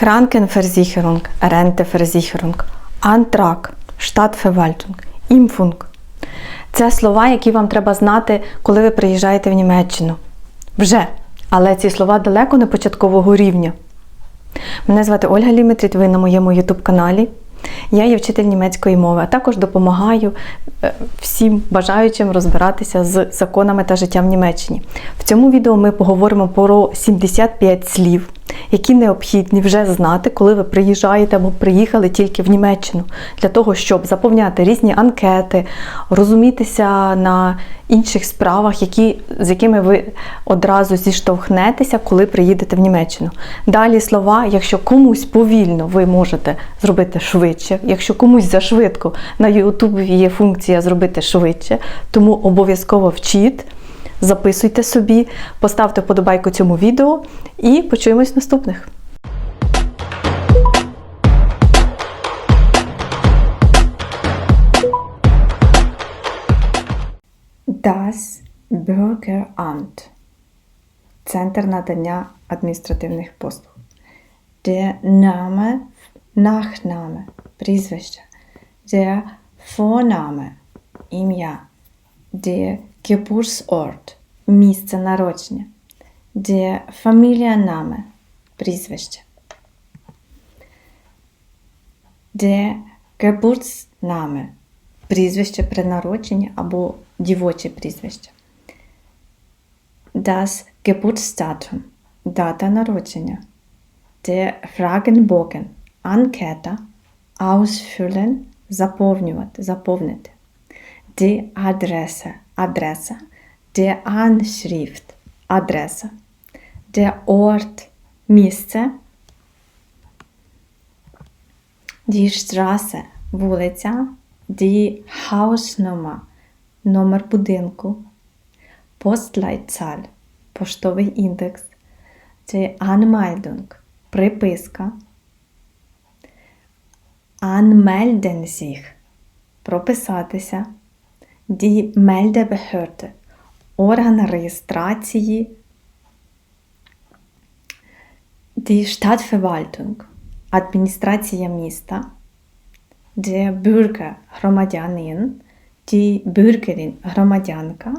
Krankenversicherung, Renteversicherung, Antrag, Stadtverwaltung, Impfung. Це слова, які вам треба знати, коли ви приїжджаєте в Німеччину. Вже. Але ці слова далеко не початкового рівня. Мене звати Ольга Лімітріт, ви на моєму YouTube каналі. Я є вчитель німецької мови, а також допомагаю е, всім бажаючим розбиратися з законами та життям Німеччині. В цьому відео ми поговоримо про 75 слів, які необхідні вже знати, коли ви приїжджаєте або приїхали тільки в Німеччину, для того, щоб заповняти різні анкети, розумітися на інших справах, які, з якими ви одразу зіштовхнетеся, коли приїдете в Німеччину. Далі слова, якщо комусь повільно, ви можете зробити швидше. Якщо комусь зашвидко, на YouTube є функція зробити швидше, тому обов'язково вчіть. Записуйте собі, поставте вподобайку цьому відео і почуємось в наступних. Das Bürgeramt. Центр надання адміністративних послуг. Der Name, Nachname, прізвище. Der Vorname, ім'я. Der Geburtsort, місце народження. Der Familienname, прізвище. Der Geburtsname, прізвище при народженні або дівоче прізвище. Das Geburtsdatum, дата народження. Der Fragenbogen, анкета, ausfüllen, заповнювати, заповнити. Die Adresse, адреса. Der Anschrift, адреса. Der Ort, місце. Die Straße, вулиця. Die Hausnummer, номер будинку. Postleitzahl, поштовий індекс. Die Anmeldung, приписка. Anmelden sich, прописатися. Die Meldebehörde, орган реєстрації. Die Stadtverwaltung, адміністрація міста. Der Bürger, громадянин. Die Bürgerin, громадянка.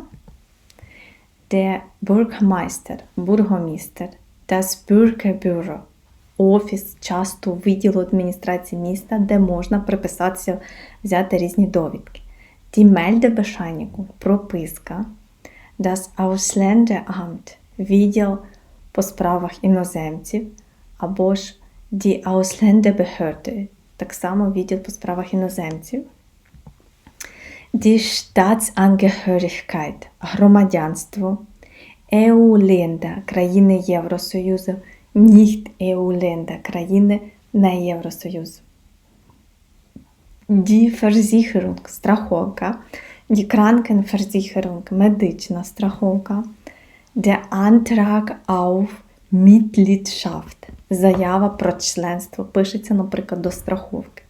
Der Bürgermeister, бургомістер. Das Bürgerbüro, офіс, часто відділу адміністрації міста, де можна приписатися, взяти різні довідки. Die Meldebescheinigung, прописка. Das Ausländeramt, відділ по справах іноземців, або ж Die Ausländerbehörde, так само відділ по справах іноземців. Die Staatsangehörigkeit, громадянство. EU-Länder, країни Євросоюзу, nicht EU-Länder, країни не Євросоюзу. Die Versicherung, страховка. Die Krankenversicherung, медична страховка. Der Antrag auf Mitgliedschaft, заява про членство. Пишеться, наприклад, до страховки.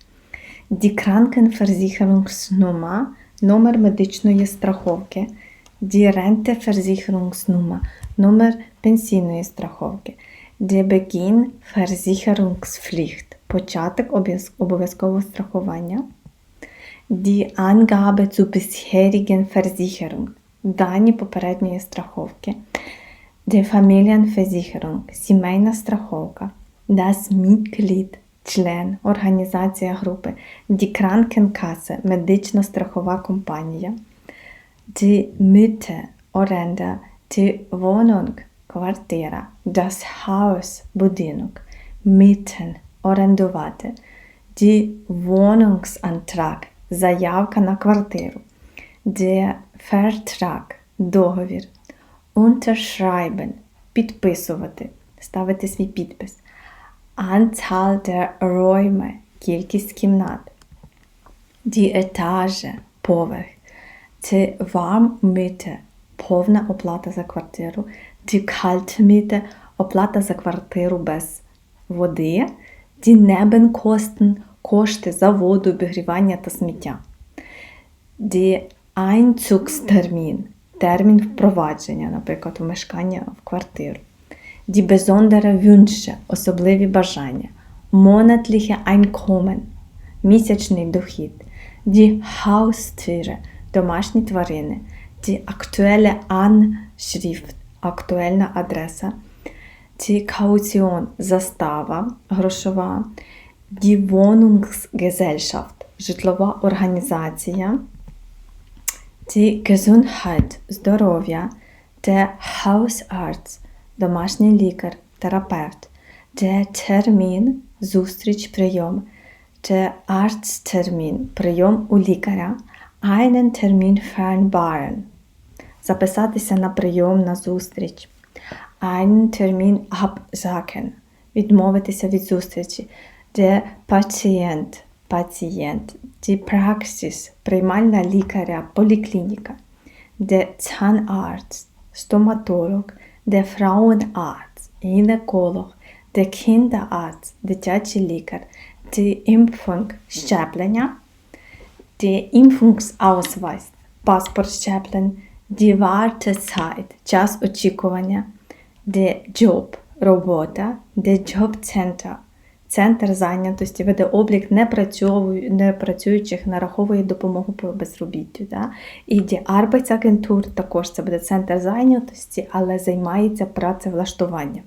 Die Krankenversicherungsnummer, номер медичної страховки. Die Renteversicherungsnummer, номер пенсійної страховки. Der Beginn Versicherungspflicht, початок обов'язкового страхування. Die Angabe zur bisherigen Versicherung, дані попередньої страховки. Die Familienversicherung, сімейна страховка. Das Mitglied, член, організація групи. Die Krankenkasse, медична страхова компанія. Die Miete, оренда. Die Wohnung, квартира. Das Haus, будинок. Mieten, орендувати. Die Wohnungsantrag, заявка на квартиру. Der Vertrag, договір. Unterschreiben, підписувати, ставити свій підпис. Anzahl der Räume, кількість кімнат. Die Etage, поверх. Die Warmmiete, повна оплата за квартиру. Die Kaltmiete, оплата за квартиру без води. Die Nebenkosten, кошти за воду, обігрівання та сміття. Die Einzugstermin, термін впровадження, наприклад, вмешкання в квартиру. Die besondere Wünsche, особливі бажання. monatliche Einkommen, місячний дохід, die Haustiere, домашні тварини, die aktuelle Anschrift, актуальна адреса, die Kaution, застава грошова, die Wohnungsgesellschaft, житлова організація, die Gesundheit, здоров'я, der Hausarzt, домашній лікар, терапевт, der Termin, зустріч, прийом, der Arzttermin, прийом у лікаря, einen Termin vereinbaren, записатися на прийом, на зустріч, einen Termin absagen, відмовитися від зустрічі, der Patient, пацієнт, die Praxis, приймальна лікаря, поліклініка, der Zahnarzt, стоматолог, der Frauenarzt, гінеколог, der Kinderarzt, дитячий лікар, die Impfung, щеплення, die Impfungsausweis, паспорт щеплень, die Wartezeit, час очікування, der Job, робота, der Jobcenter, центр зайнятості, веде облік непрацюючих, нараховує допомогу по безробіттю. Да? І die Arbeitsagentur, також це буде центр зайнятості, але займається працевлаштуванням.